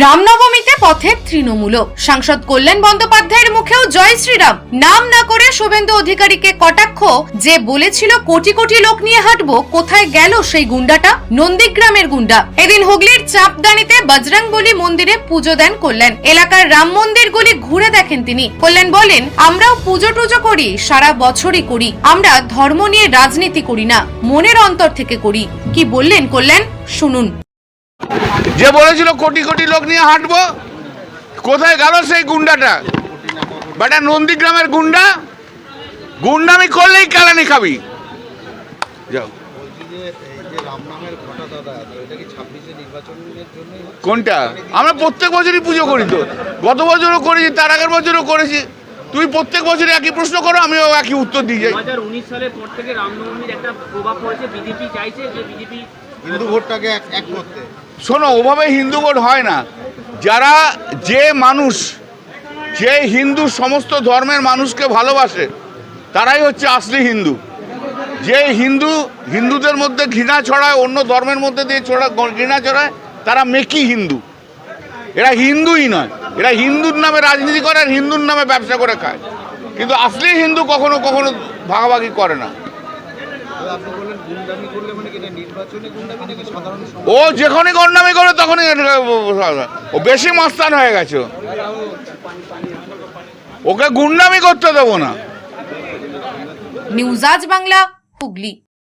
রামনবমীতে পথে তৃণমূল। সাংসদ কল্যাণ বন্দ্যোপাধ্যায়ের মুখেও জয় শ্রীরাম। নাম না করে শুভেন্দু অধিকারীকে কটাক্ষ, যে বলেছিল কোটি কোটি লোক নিয়ে হাঁটবো, কোথায় গেল সেই গুন্ডাটা? নন্দীগ্রামের গুন্ডা। এদিন হুগলির চাপদানিতে বজরংবলী মন্দিরে পুজো দেন কল্যাণ। এলাকার রাম মন্দিরগুলি ঘুরে দেখেন তিনি। কল্যাণ বলেন, আমরাও পুজো টুজো করি, সারা বছরই করি। আমরা ধর্ম নিয়ে রাজনীতি করি না, মনের অন্তর থেকে করি। কি বললেন কল্যাণ? শুনুন। যে বলেছিল কোটি কোটি লোক নিয়ে হাঁটবো, কোথায় গেল সেই গুন্ডাটা? বেটা নন্দীগ্রামের গুন্ডা? গুন্ডামি করলেই কেলানি খাবি। যাও? কোনটা? আমরা প্রত্যেক বছরই পুজো করি তো। গত বছরও করেছি, তার আগের বছরও করেছি। তুমি প্রত্যেক বছরই একই প্রশ্ন করো, আমিও একই উত্তর দিয়ে যাই। সালের পর থেকে রামনবমীর একটা প্রভাব পড়েছে, বিজেপি চাইছে, যে বিজেপি হিন্দু ভোটটাকে এক করতে। শোনো, ওভাবে হিন্দু ভোট হয় না। যারা যে মানুষ, যে হিন্দু সমস্ত ধর্মের মানুষকে ভালোবাসে, তারাই হচ্ছে আসলি হিন্দু। যে হিন্দু, হিন্দুদের মধ্যে ঘৃণা ছড়ায়, অন্য ধর্মের মধ্যে দিয়ে ছড়া ঘৃণা ছড়ায়, তারা মেকি হিন্দু। এরা হিন্দুই নয়। এরা হিন্দুর নামে রাজনীতি করে আর হিন্দুর নামে ব্যবসা করে খায়। কিন্তু আসলি হিন্দু কখনো কখনো ভাগাভাগি করে না। ও যখনই গন্ডামি করে তখনই ও বেশি মাস্তান হয়ে গেছে ওকে গুন্ডামি করতে দেবো না। নিউজ আজ বাংলা হুগলি।